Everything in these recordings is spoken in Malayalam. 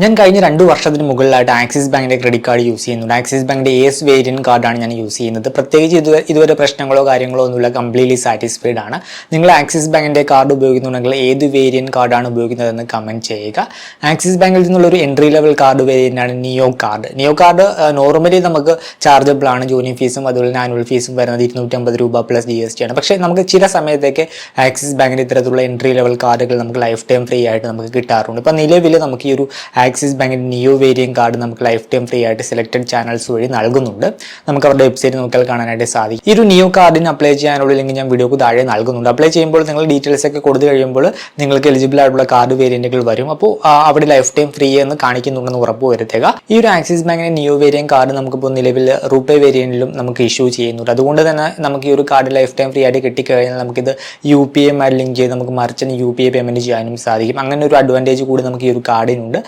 ഞാൻ കഴിഞ്ഞ രണ്ട് വർഷത്തിന് മുകളിലായിട്ട് ആക്സിസ് ബാങ്കിന്റെ ക്രെഡിറ്റ് കാർഡ് യൂസ് ചെയ്യുന്നുണ്ട്. ആക്സിസ് ബാങ്കിന്റെ എസ് വേരിയൻ കാർഡാണ് ഞാൻ യൂസ് ചെയ്യുന്നത്. പ്രത്യേകിച്ച് ഇതുവരെ ഇതുവരെ പ്രശ്നങ്ങളോ കാര്യങ്ങളോ ഒന്നുമില്ല. കംപ്ലീറ്റ്ലി സാറ്റിസ്ഫൈഡ് ആണ്. നിങ്ങൾ ആക്സിസ് ബാങ്കിന്റെ കാർഡ് ഉപയോഗിക്കുന്നുണ്ടെങ്കിൽ ഏത് വേരിയൻ കാർഡാണ് ഉപയോഗിക്കുന്നതെന്ന് കമന്റ് ചെയ്യുക. ആക്സിസ് ബാങ്കിൽ നിന്നുള്ള ഒരു entry level card വേരിയന്റാണ് Neo card Neo card normally നമുക്ക് ചാർജബിൾ ആണ്. ജോയിനിങ് ഫീസും അതുപോലെ തന്നെ ആനുവൽ ഫീസും വരുന്നത് ഇരുന്നൂറ്റമ്പത് രൂപ പ്ലസ് ജി എസ് ടി ആണ്. പക്ഷേ നമുക്ക് ചില സമയത്തേക്ക് ആക്സിസ് ബാങ്കിന്റെ ഇത്തരത്തിലുള്ള എൻട്രി ലെവൽ കാർഡുകൾ നമുക്ക് ലൈഫ് ടൈം ഫ്രീ ആയിട്ട് നമുക്ക് കിട്ടാറുണ്ട്. ഇപ്പം നിലവിൽ നമുക്ക് ഈ ഒരു ആക്സിസ് ബാങ്കിന്റെ ന്യൂ വേരിയം കാർഡ് നമുക്ക് ലൈഫ് ടൈം ഫ്രീ ആയിട്ട് സെലക്ടഡ് ചാനൽസ് വഴി നൽകുന്നുണ്ട്. നമുക്ക് അവരുടെ വെബ്സൈറ്റ് നോക്കിയാൽ കാണാനായിട്ട് സാധിക്കും. ഈ ഒരു നിയോ കാർഡിന് അപ്ലൈ ചെയ്യാനുള്ള ലിങ്ക് ഞാൻ വീഡിയോക്ക് താഴെ നൽകുന്നുണ്ട്. അപ്ലൈ ചെയ്യുമ്പോൾ നിങ്ങൾ ഡീറ്റെയിൽസ് ഒക്കെ കൊടുത്തു കഴിയുമ്പോൾ നിങ്ങൾക്ക് എലിജിബിൾ ആയിട്ടുള്ള കാർഡ് വേരിയന്റുകൾ വരും. അപ്പോൾ അവിടെ ലൈഫ് ടൈം ഫ്രീ എന്ന് കാണിക്കുന്നുണ്ടെന്ന് ഉറപ്പ് വരുത്തുക. ഈ ഒരു ആക്സിസ് ബാങ്കിന്റെ ന്യൂ വേരിയൻ കാർഡ് നമുക്കിപ്പോൾ നിലവിൽ റൂപേ വേരിയന്റിലും നമുക്ക് ഇഷ്യൂ ചെയ്യുന്നുണ്ട്. അതുകൊണ്ട് തന്നെ നമുക്ക് ഈ ഒരു കാർഡ് ലൈഫ് ടൈം ഫ്രീ ആയിട്ട് കിട്ടിക്കഴിഞ്ഞാൽ നമുക്കിത് യു പി ഐ ലിങ്ക് ചെയ്ത് നമുക്ക് മറിച്ചിന് യു പി ഐ പേയ്മെന്റ് ചെയ്യാനും സാധിക്കും. അങ്ങനെ ഒരു അഡ്വാന്റേജ് കൂടി നമുക്ക് ഈ ഒരു കാർഡിനുണ്ട്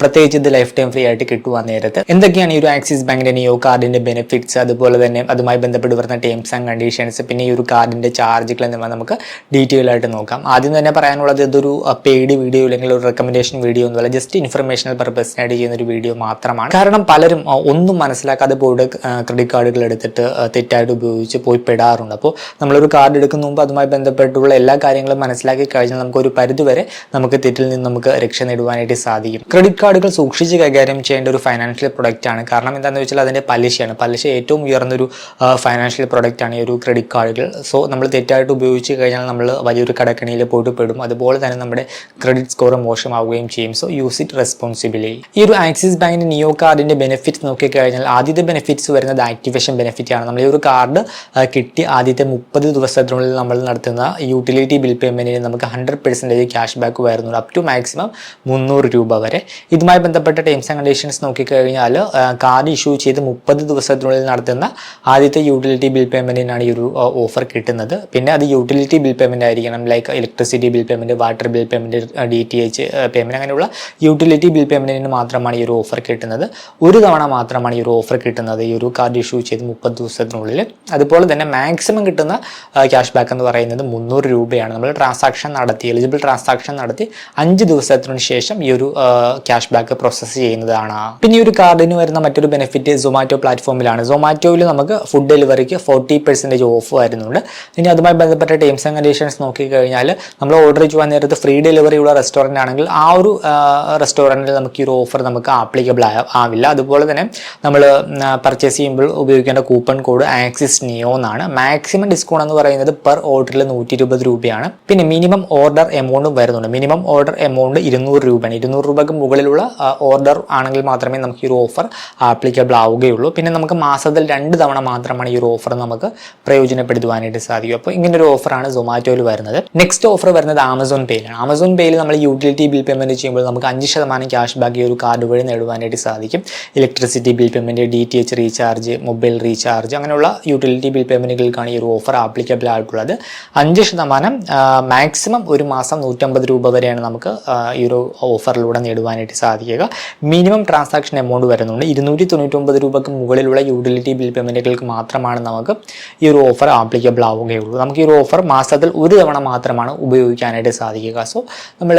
പ്രത്യേകിച്ച് ഇത് ലൈഫ് ടൈം ഫ്രീ ആയിട്ട് കിട്ടുവാൻ നേരത്ത്. എന്തൊക്കെയാണ് ഈ ഒരു ആക്സിസ് ബാങ്കിന്റെ നിയോ കാർഡിന്റെ ബെനിഫിറ്റ്സ് അതുപോലെ തന്നെ അതുമായി ബന്ധപ്പെട്ട് വരുന്ന ടേംസ് ആൻഡ് കണ്ടീഷൻസ് പിന്നെ ഈ ഒരു കാർഡിന്റെ ചാർജുകൾ എന്നിവ നമുക്ക് ഡീറ്റെയിൽ ആയിട്ട് നോക്കാം. ആദ്യം തന്നെ പറയാനുള്ളത് ഇതൊരു പെയ്ഡ് വീഡിയോ അല്ലെങ്കിൽ ഒരു റെക്കമെൻഡേഷൻ വീഡിയോ എന്നുള്ള ജസ്റ്റ് ഇൻഫർമേഷണൽ പർപ്പസിനായിട്ട് ചെയ്യുന്ന ഒരു വീഡിയോ മാത്രമാണ്. കാരണം പലരും ഒന്നും മനസ്സിലാക്കാതെ പോയിട്ട് ക്രെഡിറ്റ് കാർഡുകൾ എടുത്തിട്ട് തെറ്റായിട്ട് ഉപയോഗിച്ച് പോയി പെടാറുണ്ട്. അപ്പോൾ നമ്മളൊരു കാർഡ് എടുക്കുന്ന മുമ്പ് അതുമായി ബന്ധപ്പെട്ടുള്ള എല്ലാ കാര്യങ്ങളും മനസ്സിലാക്കി കഴിഞ്ഞാൽ നമുക്ക് ഒരു പരിധി വരെ നമുക്ക് തെറ്റിൽ നിന്ന് നമുക്ക് രക്ഷ നേടുവാനായിട്ട് സാധിക്കും. ക്രെഡിറ്റ് കാർഡുകൾ സൂക്ഷിച്ച് കൈകാര്യം ചെയ്യേണ്ട ഒരു ഫൈനാൻഷ്യൽ പ്രൊഡക്റ്റ് ആണ്. കാരണം എന്താണെന്ന് വെച്ചാൽ അതിന്റെ പലിശയാണ്. പലിശ ഏറ്റവും ഉയർന്നൊരു ഫൈനാൻഷ്യൽ പ്രൊഡക്റ്റ് ആണ് ഈ ഒരു ക്രെഡിറ്റ് കാർഡുകൾ. സോ നമ്മൾ തെറ്റായിട്ട് ഉപയോഗിച്ച് കഴിഞ്ഞാൽ നമ്മൾ വലിയൊരു കടക്കണിയിൽ പോയിട്ട് പെടും. അതുപോലെ തന്നെ നമ്മുടെ ക്രെഡിറ്റ് സ്കോർ മോശമാവുകയും ചെയ്യും. സോ യൂസ് ഇറ്റ് റെസ്പോൺസിബിലി ഈ ഒരു ആക്സിസ് ബാങ്കിന്റെ നിയോ കാർഡിന്റെ ബെനിഫിറ്റ്സ് നോക്കിക്കഴിഞ്ഞാൽ ആദ്യത്തെ ബെനിഫിറ്റ്സ് വരുന്നത് ആക്ടിവേഷൻ ബെനിഫിറ്റ് ആണ്. നമ്മൾ ഈ ഒരു കാർഡ് കിട്ടി ആദ്യത്തെ മുപ്പത് ദിവസത്തിനുള്ളിൽ നമ്മൾ നടത്തുന്ന യൂട്ടിലിറ്റി ബിൽ പേയ്മെന്റിന് നമുക്ക് ഹൺഡ്രഡ് പെർസെന്റേജ് ക്യാഷ് ബാക്ക് വരുന്നുണ്ട്. അപ് ടു മാക്സിമം മുന്നൂറ് രൂപ. വരെ ഇതുമായി ബന്ധപ്പെട്ട ടേംസ് ആൻഡ് കണ്ടീഷൻസ് നോക്കിക്കഴിഞ്ഞാൽ കാർഡ് ഇഷ്യൂ ചെയ്ത് മുപ്പത് ദിവസത്തിനുള്ളിൽ നടത്തുന്ന ആദ്യത്തെ യൂട്ടിലിറ്റി ബിൽ പേയ്മെന്റിനാണ് ഈ ഒരു ഓഫർ കിട്ടുന്നത്. പിന്നെ അത് യൂട്ടിലിറ്റി ബിൽ പേയ്മെന്റ് ആയിരിക്കണം like electricity bill payment water bill payment D T H payment അങ്ങനെയുള്ള യൂട്ടിലിറ്റി ബിൽ പേയ്മെന്റിന് മാത്രമാണ് ഈ ഒരു ഓഫർ കിട്ടുന്നത്. ഒരു തവണ മാത്രമാണ് ഈ ഒരു ഓഫർ കിട്ടുന്നത് ഈ ഒരു കാർഡ് ഇഷ്യൂ ചെയ്ത് മുപ്പത് ദിവസത്തിനുള്ളിൽ അതുപോലെ തന്നെ മാക്സിമം കിട്ടുന്ന ക്യാഷ് ബാക്ക് എന്ന് പറയുന്നത് മുന്നൂറ് രൂപയാണ്. നമ്മൾ ട്രാൻസാക്ഷൻ നടത്തി എലിജിബിൾ ട്രാൻസാക്ഷൻ നടത്തി അഞ്ച് ദിവസത്തിനു ശേഷം ഈ ഒരു ക്യാഷ് ബാക്ക് പ്രോസസ്സ് ചെയ്യുന്നതാണ്. പിന്നെ ഈ ഒരു കാർഡിന് വരുന്ന മറ്റൊരു ബെനിഫിറ്റ് സൊമാറ്റോ പ്ലാറ്റ്ഫോമിലാണ് സൊമാറ്റോയിൽ നമുക്ക് ഫുഡ് ഡെലിവറിക്ക് ഫോർട്ടി പെർസെന്റേജ് ഓഫ് വരുന്നുണ്ട്. ഇനി അതുമായി ബന്ധപ്പെട്ട ടേംസ് ആൻഡ് കണ്ടീഷൻസ് നോക്കിക്കഴിഞ്ഞാൽ നമ്മൾ ഓർഡർ ചെയ്യുവാൻ നേരത്ത് ഫ്രീ ഡെലിവറി ഉള്ള റെസ്റ്റോറന്റ് ആണെങ്കിൽ ആ ഒരു റെസ്റ്റോറന്റിൽ നമുക്ക് ഈ ഒരു ഓഫർ നമുക്ക് ആപ്ലിക്കബിൾ ആവില്ല. അതുപോലെ തന്നെ നമ്മൾ പർച്ചേസ് ചെയ്യുമ്പോൾ ഉപയോഗിക്കേണ്ട കൂപ്പൺ കോഡ് ആക്സിസ് നിയോ എന്നാണ്. മാക്സിമം ഡിസ്കൗണ്ട് എന്ന് പറയുന്നത് പെർ ഓർഡറിൽ നൂറ്റി രൂപയാണ്. പിന്നെ മിനിമം ഓർഡർ എമൗണ്ടും വരുന്നുണ്ട്. മിനിമം ഓർഡർ എമൗണ്ട് ഇരുന്നൂറ് രൂപയാണ്. ഇരുന്നൂറ് രൂപയ്ക്ക് മുകളിലുള്ള ഓർഡർ ആണെങ്കിൽ മാത്രമേ നമുക്ക് ഈ ഒരു ഓഫർ ആപ്ലിക്കബിൾ ആവുകയുള്ളൂ. പിന്നെ നമുക്ക് മാസത്തിൽ രണ്ട് തവണ മാത്രമാണ് ഈ ഒരു ഓഫർ നമുക്ക് പ്രയോജനപ്പെടുത്തുവാനായിട്ട് സാധിക്കും. അപ്പോൾ ഇങ്ങനെ ഒരു ഓഫറാണ് സൊമാറ്റോയിൽ വരുന്നത്. നെക്സ്റ്റ് ഓഫർ വരുന്നത് ആമസോൺ പേയിലാണ് ആമസോൺ പേയിൽ നമ്മൾ യൂട്ടിലിറ്റി ബിൽ പേയ്മെന്റ് ചെയ്യുമ്പോൾ നമുക്ക് അഞ്ച് ശതമാനം ക്യാഷ് ബാക്ക് ഈ ഒരു കാർഡ് വഴി നേടുവാനായിട്ട് സാധിക്കും. Electricity bill payment D T H recharge mobile recharge അങ്ങനെയുള്ള യൂട്ടിലിറ്റി ബിൽ പേയ്മെന്റുകൾക്കാണ് ഈ ഒരു ഓഫർ ആപ്ലിക്കബിൾ ആയിട്ടുള്ളത്. അഞ്ച് ശതമാനം മാക്സിമം ഒരു മാസം നൂറ്റമ്പത് രൂപ വരെയാണ് നമുക്ക് ഈ ഒരു ഓഫറിലൂടെ നേടുവാനായിട്ട് സാധിക്കുക. മിനിമം ട്രാൻസാക്ഷൻ എമൗണ്ട് വരുന്നുണ്ട്. ഇരുന്നൂറ്റി തൊണ്ണൂറ്റൊമ്പത് രൂപയ്ക്ക് മുകളിലുള്ള യൂട്ടിലിറ്റി ബിൽ പേയ്മെന്റുകൾക്ക് മാത്രമാണ് നമുക്ക് ഈ ഒരു ഓഫർ ആപ്ലിക്കബിൾ ആവുകയുള്ളൂ. നമുക്ക് ഈ ഒരു ഓഫർ മാസത്തിൽ ഒരു തവണ മാത്രമാണ് ഉപയോഗിക്കാനായിട്ട് സാധിക്കുക. സോ നമ്മൾ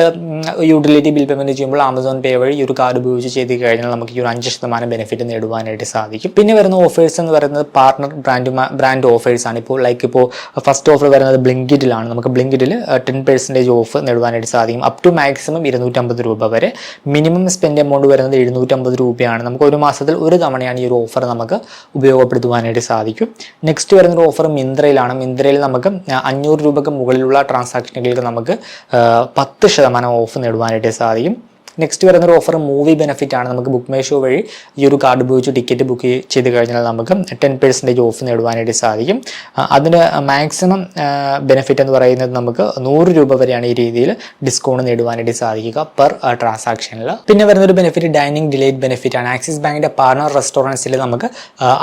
യൂട്ടിലിറ്റി ബിൽ പേയ്മെന്റ് ചെയ്യുമ്പോൾ ആമസോൺ പേ വഴി ഈ ഒരു കാർഡ് ഉപയോഗിച്ച് ചെയ്ത് കഴിഞ്ഞാൽ നമുക്ക് ഈ ഒരു അഞ്ച് ശതമാനം ബെനിഫിറ്റ് നേടുവാനായിട്ട് സാധിക്കും. പിന്നെ വരുന്ന ഓഫേഴ്സ് എന്ന് പറയുന്നത് പാർട്ണർ ബ്രാൻഡ് ബ്രാൻഡ് ഓഫേഴ്സ് ആണ്. ഇപ്പോൾ ലൈക്ക് ഇപ്പോൾ ഫസ്റ്റ് ഓഫർ വരുന്നത് ബ്ലിങ്കിറ്റിലാണ് നമുക്ക് ബ്ലിങ്കിറ്റിൽ ടെൻ പെർസെന്റേജ് ഓഫ് നേടുവാനായിട്ട് സാധിക്കും. അപ് ടു മാക്സിമം ഇരുന്നൂറ്റമ്പത് രൂപ വരെ. മിനിമം സ്പെൻഡ് എമൗണ്ട് വരുന്നത് എഴുന്നൂറ്റമ്പത് രൂപയാണ്. നമുക്ക് ഒരു മാസത്തിൽ ഒരു തവണയാണ് ഈ ഒരു ഓഫർ നമുക്ക് ഉപയോഗപ്പെടുത്തുവാനായിട്ട് സാധിക്കും. നെക്സ്റ്റ് വരുന്ന ഒരു ഓഫർ മിന്ത്രയിലാണ്. മിന്ത്രയിൽ നമുക്ക് അഞ്ഞൂറ് രൂപയ്ക്ക് മുകളിലുള്ള ട്രാൻസാക്ഷനുകൾക്ക് നമുക്ക് പത്ത് ശതമാനം ഓഫ് നേടുവാനായിട്ട് സാധിക്കും. നെക്സ്റ്റ് വരുന്ന ഒരു ഓഫർ മൂവി ബെനിഫിറ്റ് ആണ്. നമുക്ക് ബുക്ക് മൈ ഷോ വഴി ഈ ഒരു കാർഡ് ഉപയോഗിച്ച് ടിക്കറ്റ് ബുക്ക് ചെയ്ത് കഴിഞ്ഞാൽ നമുക്ക് ടെൻ പെർസെന്റേജ് ഓഫ് നേടുവാനായിട്ട് സാധിക്കും. അതിന് മാക്സിമം ബെനിഫിറ്റ് എന്ന് പറയുന്നത് നമുക്ക് നൂറ് രൂപ വരെയാണ് ഈ രീതിയിൽ ഡിസ്കൗണ്ട് നേടുവാനായിട്ട് സാധിക്കുക പെർ ട്രാൻസാക്ഷനിൽ പിന്നെ വരുന്ന ഒരു ബെനിഫിറ്റ് ഡൈനിങ് ഡിലേറ്റ് ബെനിഫിറ്റ് ആണ് ആക്സിസ് ബാങ്കിന്റെ പാർട്ണർ റെസ്റ്റോറന്റ്സിൽ നമുക്ക്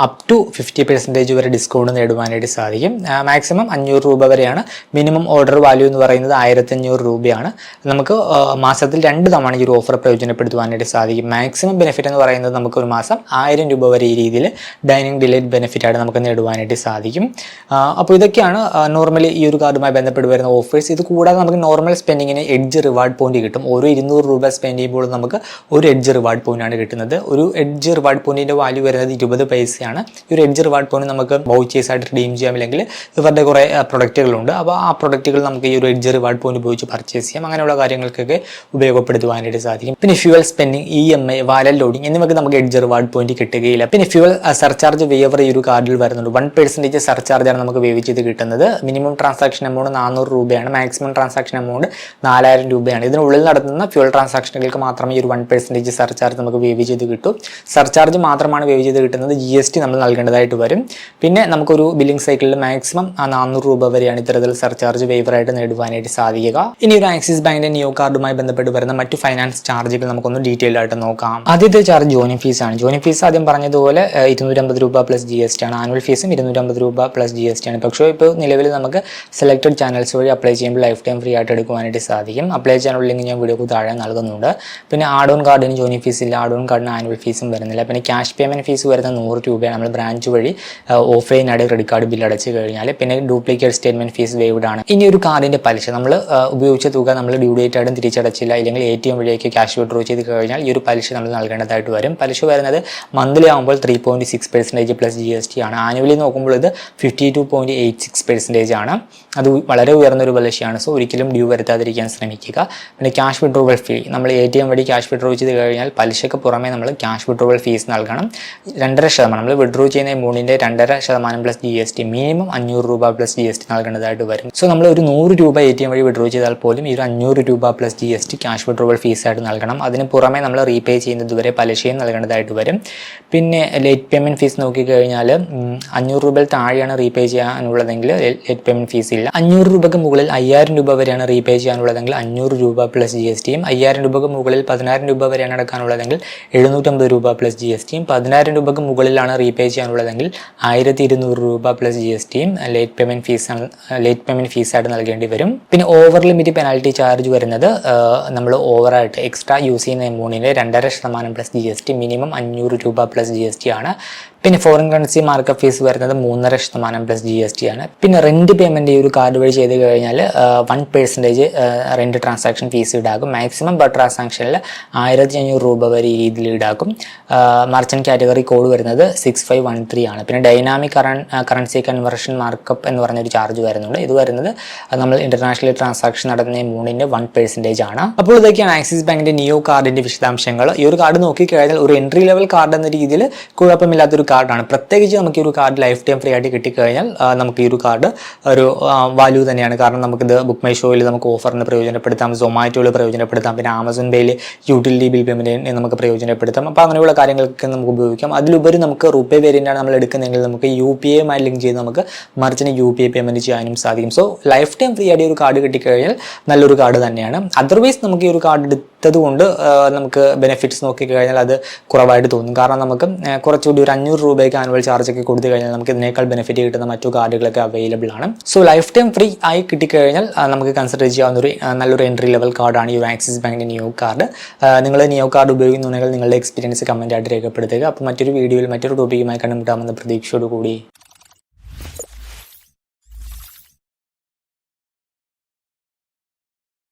അപ് ടു ഫിഫ്റ്റി പെർസെന്റേജ് വരെ ഡിസ്കൗണ്ട് നേടുവാനായിട്ട് സാധിക്കും. മാക്സിമം അഞ്ഞൂറ് രൂപ വരെയാണ്. മിനിമം ഓർഡർ വാല്യൂ എന്ന് പറയുന്നത് ആയിരത്തി അഞ്ഞൂറ് രൂപയാണ്. നമുക്ക് മാസത്തിൽ രണ്ട് തവണ ഈ ഒരു ഓഫർ ഓഫർ പ്രയോജനപ്പെടുത്തുവാനായിട്ട് സാധിക്കും. മാക്സിമം ബെനിഫിറ്റ് എന്ന് പറയുന്നത് നമുക്ക് ഒരു മാസം ആയിരം രൂപ വരെ ഈ രീതിയിൽ ഡൈനിങ് ഡിലൈറ്റ് ബെനിഫിറ്റ് ആയിട്ട് നമുക്ക് നേടുവാനായിട്ട് സാധിക്കും. അപ്പോൾ ഇതൊക്കെയാണ് നോർമലി ഈ ഒരു കാർഡുമായി ബന്ധപ്പെട്ട് വരുന്ന ഓഫേഴ്സ് ഇത് കൂടാതെ നമുക്ക് നോർമൽ സ്പെൻഡിങ്ങിന് എഡ്ജ് റിവാർഡ് പോയിന്റ് കിട്ടും. ഓരോ ഇരുന്നൂറ് രൂപ സ്പെൻഡ് ചെയ്യുമ്പോൾ നമുക്ക് ഒരു എഡ്ജ് റിവാർഡ് പോയിന്റാണ് കിട്ടുന്നത്. ഒരു എഡ്ജ് റിവാർഡ് പോയിന്റിന്റെ വാല്യൂ വരുന്നത് ഇരുപത് പൈസയാണ്. ഈ ഒരു എഡ്ജ് റിവാർഡ് പോയിന്റ് നമുക്ക് വൗച്ചേഴ്സ് ആയിട്ട് റിഡീം ചെയ്യാം അല്ലെങ്കിൽ ഇവരുടെ കുറേ പ്രൊഡക്റ്റുകളുണ്ട് അപ്പോൾ ആ പ്രൊഡക്റ്റുകൾ നമുക്ക് ഈ ഒരു എഡ്ജ് റിവാർഡ് പോയിന്റ് ഉപയോഗിച്ച് പർച്ചേസ് ചെയ്യാം. അങ്ങനെയുള്ള കാര്യങ്ങൾക്കൊക്കെ ഉപയോഗപ്പെടുത്തുവാനായിട്ട് സാധിക്കും. പിന്നെ fuel spending E M I wallet loading എന്നിവയ്ക്ക് നമുക്ക് എഡ്ജ് റിവാർഡ് പോയിന്റ് കിട്ടുകയില്ല. പിന്നെ ഫ്യൂവൽ സർചാർജ് വേവർ ഈ ഒരു കാർഡിൽ വരുന്നുണ്ട്. വൺ പെർസെന്റേജ് സർചാർജാണ് നമുക്ക് വേവ് ചെയ്ത് കിട്ടുന്നത്. മിനിമം ട്രാൻസാക്ഷൻ എമൗണ്ട് നാനൂറ് രൂപയാണ്. മാക്സിമം ട്രാൻസാക്ഷൻ എമൗണ്ട് നാലായിരം രൂപയാണ്. ഇതിനുള്ളിൽ നടത്തുന്ന ഫ്യൂൽ ട്രാൻസാക്ഷനുകൾക്ക് മാത്രമേ ഈ ഒരു വൺ പെർസെന്റേജ് സർചാർജ് നമുക്ക് വേവ് ചെയ്ത് കിട്ടും. സർചാർജ് മാത്രമാണ് വേവ് ചെയ്ത് കിട്ടുന്നത്. ജി എസ് ടി നമ്മൾ നൽകേണ്ടതായിട്ട് വരും. പിന്നെ നമുക്കൊരു ബില്ലിംഗ് സൈക്കിളിൽ മാക്സിമം ആ നാനൂറ് രൂപ വരെയാണ് ഇത്തരത്തിൽ സർചാർജ് വേവറായിട്ട് നേടുവാനായിട്ട് സാധിക്കുക. ഇനി ഒരു ആക്സിസ് ബാങ്കിന്റെ നിയോ കാർഡുമായി ബന്ധപ്പെട്ട് വരുന്ന മറ്റു ഫൈനാൻസ് ചാർജുകൾ നമുക്കൊന്ന് ഡീറ്റെയിൽ ആയിട്ട് നോക്കാം. ആദ്യത്തെ ചാർജ് ജോയിനിങ് ഫീസ് ആണ്. ജോയിനിങ് ഫീസ് ആദ്യം പറഞ്ഞതുപോലെ ഇരുന്നൂറ്റമ്പത് രൂപ പ്ലസ് ജി എസ് ടി ആണ്. ആനുവൽ ഫീസും ഇരുന്നൂറ്റമ്പത് രൂപ പ്ലസ് ജി എസ് ടി ആണ്. പക്ഷേ ഇപ്പോൾ നിലവിൽ നമുക്ക് സെലക്ടഡ് ചാനൽസ് വഴി അപ്ലൈ ചെയ്യുമ്പോൾ ലൈഫ് ടൈം ഫ്രീ ആയിട്ട് എടുക്കുവാനായിട്ട് സാധിക്കും. അപ്ലൈ ചെയ്യാനുള്ള ലിങ്ക് ഞാൻ വീഡിയോക്ക് താഴെ നൽകുന്നുണ്ട്. പിന്നെ ആഡ് ഓൺ കാർഡിന് ജോയിനിങ് ഫീസ് ഇല്ല. ആഡ് ഓൺ കാർഡിന് ആനുവൽ ഫീസും വരുന്നില്ല. പിന്നെ ക്യാഷ് പേയ്മെന്റ് ഫീസ് വരുന്ന നൂറ് രൂപയാണ്. നമ്മൾ ബ്രാഞ്ച് വഴി ഓഫ്ലൈൻ ആയിട്ട് ക്രെഡിറ്റ് കാർഡ് ബില്ല് അടച്ച് കഴിഞ്ഞാൽ പിന്നെ ഡ്യൂപ്ലിക്കേറ്റ് സ്റ്റേറ്റ്മെന്റ് ഫീസ് വേവ്ഡ് ആണ്. ഇനി ഒരു കാർഡിന്റെ പലിശ. നമ്മൾ ഉപയോഗിച്ച തുക നമ്മൾ ഡ്യൂ ഡേറ്റ് ആയിട്ടും തിരിച്ചടച്ചില്ല. അല്ലെങ്കിൽ എ ടി എം വഴിയൊക്കെ ക്യാഷ് വിഡ്രോ ചെയ്ത് കഴിഞ്ഞാൽ ഈ ഒരു പലിശ നമ്മൾ നൽകേണ്ടതായിട്ട് വരും. പലിശ വരുന്നത് മന്ത്ലി ആകുമ്പോൾ three point six percentage plus G S T ആണ്. ആനുവലി നോക്കുമ്പോൾ ഇത് fifty two point eight six percentage ആണ്. അത് വളരെ ഉയർന്നൊരു പലിശയാണ്. സോ ഒരിക്കലും ഡ്യൂ വരുത്താതിരിക്കാൻ ശ്രമിക്കുക. പിന്നെ ക്യാഷ് വിഡ്രോവൽ ഫീ നമ്മൾ എ ടി എം വഴി ക്യാഷ് വിഡ്രോ ചെയ്ത് കഴിഞ്ഞാൽ പലിശയ്ക്ക് പുറമേ നമ്മൾ ക്യാഷ് വിഡ്രോവൽ ഫീസ് നൽകണം. രണ്ടര ശതമാനം. നമ്മൾ വിഡ്രോ ചെയ്യുന്ന എമൗണ്ടിന്റെ രണ്ടര ശതമാനം plus G S T minimum അഞ്ഞൂറ് രൂപ പ്ലസ് ജി എസ് ടി നൽകേണ്ടതായിട്ട് വരും. സോ നമ്മൾ ഒരു നൂറ് രൂപ എ ടി എം വഴി വിഡ്രോ ചെയ്താൽ പോലും ഈ ഒരു അഞ്ഞൂറ് രൂപ plus G S T cash withdrawal ഫീസായിട്ട് നൽകണം. അതിന് പുറമെ നമ്മൾ റീപേ ചെയ്യുന്നത് വരെ പലിശയും നൽകേണ്ടതായിട്ട് വരും. പിന്നെ ലേറ്റ് പേയ്മെന്റ് ഫീസ് നോക്കിക്കഴിഞ്ഞാൽ കഴിഞ്ഞാൽ അഞ്ഞൂറ് രൂപയിൽ താഴെയാണ് റീപേ ചെയ്യാനുള്ളതെങ്കിൽ ലേറ്റ് പേയ്മെന്റ് ഫീസ് ഇല്ല. അഞ്ഞൂറ് രൂപയ്ക്ക് മുകളിൽ അയ്യായിരം രൂപ വരെയാണ് റീപേ ചെയ്യാനുള്ളതെങ്കിൽ അഞ്ഞൂറ് രൂപ പ്ലസ് ജി എസ് ടിയും അയ്യായിരം രൂപയ്ക്ക് മുകളിൽ പതിനായിരം രൂപ വരെയാണ് അടക്കാനുള്ളതെങ്കിൽ എഴുന്നൂറ്റമ്പത് രൂപ പ്ലസ് ജി എസ് ടിയും പതിനായിരം രൂപയ്ക്ക് മുകളിലാണ് റീപേ ചെയ്യാനുള്ളതെങ്കിൽ ആയിരത്തി ഇരുന്നൂറ് രൂപ പ്ലസ് ജി എസ് ടിയും late payment fee late payment ഫീസായിട്ട് നൽകേണ്ടി വരും. പിന്നെ ഓവർ ലിമിറ്റ് പെനാൽറ്റി ചാർജ് വരുന്നത് നമ്മൾ ഓവറായിട്ട് എക്സ്ട്രാ യൂസ് ചെയ്യുന്ന എമൗണ്ടിന്റെ രണ്ടര ശതമാനം plus G S T minimum അഞ്ഞൂറ് രൂപ പ്ലസ് ജി എസ് ടി ആണ്. പിന്നെ ഫോറിൻ കറൻസി മാർക്കറ്റ് ഫീസ് വരുന്നത് മൂന്നര ശതമാനം പ്ലസ് ജി എസ് ടി ആണ്. പിന്നെ റെന്റ് പേയ്മെന്റ് ഈ ഒരു കാർഡ് വഴി ചെയ്ത് കഴിഞ്ഞാൽ one percentage rent transaction fee ഈടാക്കും. മാക്സിമം പെർ ട്രാൻസാക്ഷനിൽ ആയിരത്തി അഞ്ഞൂറ് രൂപ വരെ ഈ രീതിയിൽ ഈടാക്കും. മർച്ചന്റ് കാറ്റഗറി കോഡ് വരുന്നത് സിക്സ് ഫൈവ് വൺ ത്രീ ആണ്. പിന്നെ ഡൈനാമിക് കറൻസി കൺവെർഷൻ മാർക്കപ്പ് എന്ന് പറഞ്ഞൊരു ചാർജ് വരുന്നുണ്ട്. ഇത് വരുന്നത് നമ്മൾ ഇന്റർനാഷണൽ ട്രാൻസാക്ഷൻ നടത്തുന്ന മൂന്നിന്റെ വൺ പെർസെന്റേജ് ആണ്. അപ്പോൾ ഇതൊക്കെയാണ് ആക്സിസ് ബാങ്കിന്റെ നിയോ കാർഡിന്റെ വിശദാംശങ്ങൾ. ഈ ഒരു കാർഡ് നോക്കിക്കഴിഞ്ഞാൽ ഒരു എൻട്രി ലെവൽ കാർഡ് എന്ന രീതിയിൽ കുഴപ്പമില്ലാത്തൊരു കാർഡാണ് പ്രത്യേകിച്ച് നമുക്ക് ഈ ഒരു കാർഡ് ലൈഫ് ടൈം ഫ്രീ ആയിട്ട് കിട്ടിക്കഴിഞ്ഞാൽ നമുക്ക് ഈ ഒരു കാർഡ് ഒരു വാല്യൂ തന്നെയാണ്. കാരണം നമുക്കിത് ബുക്ക് മൈ ഷോയിൽ നമുക്ക് ഓഫറിന് പ്രയോജനപ്പെടുത്താം സൊമാറ്റോയിൽ പ്രയോജനപ്പെടുത്താം പിന്നെ ആമസോൺ പേയിൽ യൂട്ടിലിറ്റി ബിൽ പേയ്മെന്റിന് നമുക്ക് പ്രയോജനപ്പെടുത്താം. അപ്പോൾ അങ്ങനെയുള്ള കാര്യങ്ങളൊക്കെ നമുക്ക് ഉപയോഗിക്കാം. അതിലുപരി നമുക്ക് റുപ്പേ വേരിയന്റാണ് നമ്മൾ എടുക്കുന്നതെങ്കിൽ നമുക്ക് യു പി ഐയുമായി ലിങ്ക് ചെയ്ത് നമുക്ക് മറിച്ചിന് യു പി ഐ പേയ്മെന്റ് ചെയ്യാനും സാധിക്കും. സോ ലൈഫ് ടൈം ഫ്രീ ആയിട്ട് ഒരു കാർഡ് കിട്ടിക്കഴിഞ്ഞാൽ നല്ലൊരു കാർഡ് തന്നെയാണ്. അതർവൈസ് നമുക്ക് ഈ ഒരു കാർഡ് എടുത്തത് കൊണ്ട് ആ, നമുക്ക് ബെനിഫിറ്റ്സ് നോക്കിക്കഴിഞ്ഞാൽ അത് കുറവായിട്ട് തോന്നും. കാരണം നമുക്ക് കുറച്ചുകൂടി ഒരു അഞ്ഞൂറ് രൂപയ്ക്ക് ആനുവൽ ചാർജ് ഒക്കെ കൊടുത്തു കഴിഞ്ഞാൽ നമുക്ക് ഇതിനേക്കാൾ ബെനിഫിറ്റ് കിട്ടുന്ന മറ്റു കാർഡുകളൊക്കെ അവൈലബിൾ ആണ്. സോ ലൈഫ് ടൈം ഫ്രീ ആയി കിട്ടിക്കഴിഞ്ഞാൽ നമുക്ക് കൺസിഡർ ചെയ്യാവുന്ന ഒരു നല്ലൊരു എൻട്രി ലെവൽ കാർഡാണ് ഈ ആക്സിസ് ബാങ്കിന്റെ നിയോ കാർഡ് നിങ്ങൾ നിയോ കാർഡ് ഉപയോഗിക്കുന്നുണ്ടെങ്കിൽ നിങ്ങളുടെ എക്സ്പീരിയൻസ് കമന്റായിട്ട് രേഖപ്പെടുത്തുക. അപ്പോൾ മറ്റൊരു വീഡിയോയിൽ മറ്റൊരു ടോപ്പിക്കുമായി കണ്ടുമുട്ടാമെന്ന പ്രതീക്ഷയോടുകൂടി.